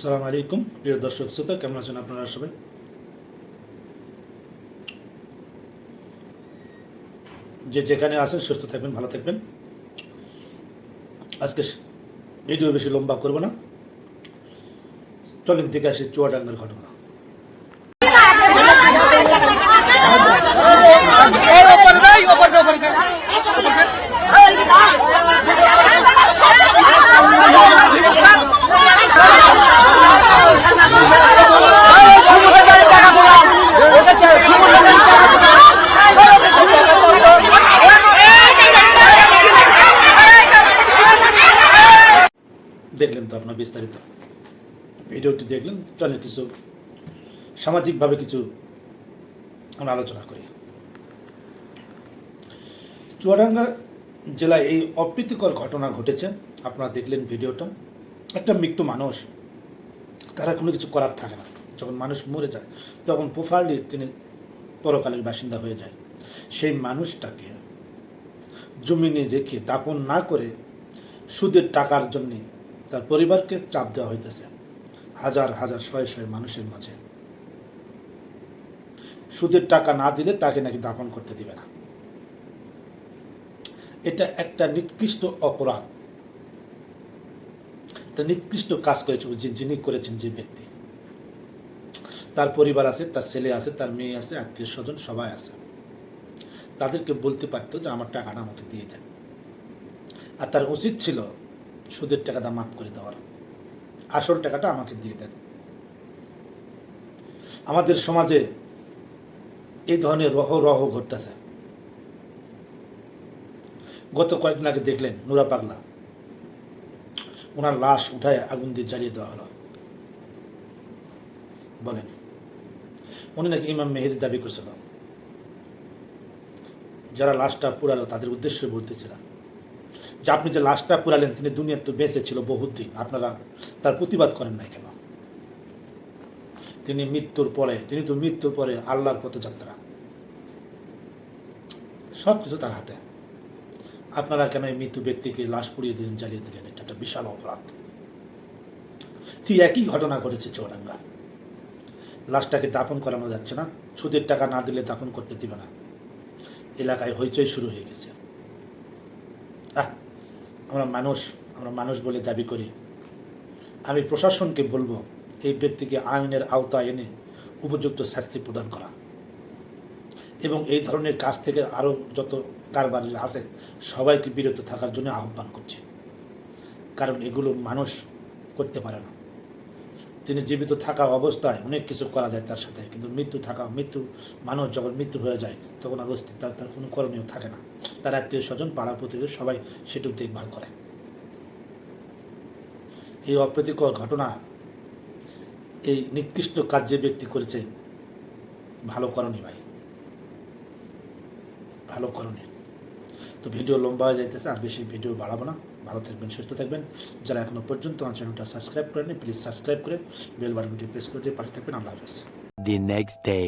সালাম আলাইকুম, প্রিয় দর্শক শ্রোতা, কেমন আছেন আপনারা সবাই? যে যেখানে আছেন, সুস্থ থাকবেন, ভালো থাকবেন। আজকে ভিডিও বেশি লম্বা করব না। চলেন থেকে আসি চুয়াডাঙ্গার ঘটনা। দেখলেন তো আপনার বিস্তারিত। ভিডিওটি দেখলেন চলেন কিছু সামাজিকভাবে কিছু আমরা আলোচনা করি। চুয়াডাঙ্গা জেলায় এই অপ্রীতিকর ঘটনা ঘটেছে, আপনারা দেখলেন ভিডিওটা। একটা মৃত্যু মানুষ, তারা কোনো কিছু করার থাকে না। যখন মানুষ মরে যায়, তখন প্রোফাইলি তিনি পরকালের বাসিন্দা হয়ে যায়। সেই মানুষটাকে জমিনে রেখে দাপন না করে সুদের টাকার জন্য তার পরিবারকে চাপ দেওয়া হইতেছে। হাজার হাজার, শয়ে শয়ে মানুষের মাঝে। সুদের টাকা না দিলে তাকে নাকি দাপন করতে দিবে না। এটা একটা নিকৃষ্ট অপরাধ। একটা নিকৃষ্ট কাজ করেছে যিনি করেছেন যে ব্যক্তি। তার পরিবার আছে, তার ছেলে আছে, তার মেয়ে আছে, আত্মীয় স্বজন সবাই আছে। তাদেরকে বলতে পারতো যে, আমার টাকাটা আমাকে দিয়ে দেন। আর তার উচিত ছিল সুদের টাকাটা মাফ করে দেওয়ার। আসল টাকাটা আমাকে দিয়ে দেন। আমাদের সমাজে এই ধরনের রহ রহ ঘটতেছে। গত কয়েকদিন আগে দেখলেন নুরা পাগলা। ওনার লাশ উঠায় আগুন দিয়ে জ্বালিয়ে দেওয়া হলো। বলেন, উনি নাকি ইমাম মেহেদি দাবি করছিল। যারা লাশটা পুরালো তাদের উদ্দেশ্যে বলতেছিলাম যে আপনি যে লাশটা পুরালেন তিনি দুনিয়ার তো বেঁচে ছিল বহুত দিন। আপনারা তার প্রতিবাদ করেন নাই কেন? তিনি মৃত্যুর পরে তিনি তো মৃত্যুর পরে আল্লাহর পথযাত্রা সব কিছু তার হাতে। আপনারা কেন এই মৃত্যু ব্যক্তিকে লাশ পুড়িয়ে দিলেন জ্বালিয়ে দিলেন? এটা একটা বিশাল অপরাধ। ঠিক একই ঘটনা ঘটেছে চৌরাঙ্গা। লাশটাকে দাপন করানো যাচ্ছে না সুদের টাকা না দিলে দাপন করতে দিবে না। এলাকায় হইচই শুরু হয়ে গেছে। আহ, আমরা মানুষ আমরা মানুষ বলে দাবি করি। আমি প্রশাসনকে বলব, এই ব্যক্তিকে আইনের আওতায় এনে উপযুক্ত শাস্তি প্রদান করা। এবং এই ধরনের কাজ থেকে আরও যত কারবার আছে, সবাইকে বিরত থাকার জন্য আহ্বান করছি। কারণ এগুলো মানুষ করতে পারে না। তিনি জীবিত থাকা অবস্থায় অনেক কিছু করা যায় তার সাথে। কিন্তু মৃত্যু থাকা, মৃত্যু মানুষ যখন মৃত্যু হয়ে যায়, তখন আর অস্তিত্ব তার কোনো করণীয় থাকে না। তার আত্মীয় স্বজন, পাড়া প্রতিবেশী সবাই সেটুক দেখভাল করে। এই অপ্রীতিকর ঘটনা এই নিকৃষ্ট কার্যে ব্যক্তি করেছে ভালো করণী ভাই। ভালো করণী তো ভিডিও লম্বা হয়ে যাইতেছে, আর বেশি ভিডিও বাড়াবো না। ভালো থাকবেন, সুস্থ থাকবেন। যারা এখনও পর্যন্ত আমার চ্যানেলটা সাবস্ক্রাইব করেনি প্লিজ সাবস্ক্রাইব করে বেল বাটনটি প্রেস করে দিয়ে পাশে থাকবেন। আল্লাহ হাফেজ। The next day.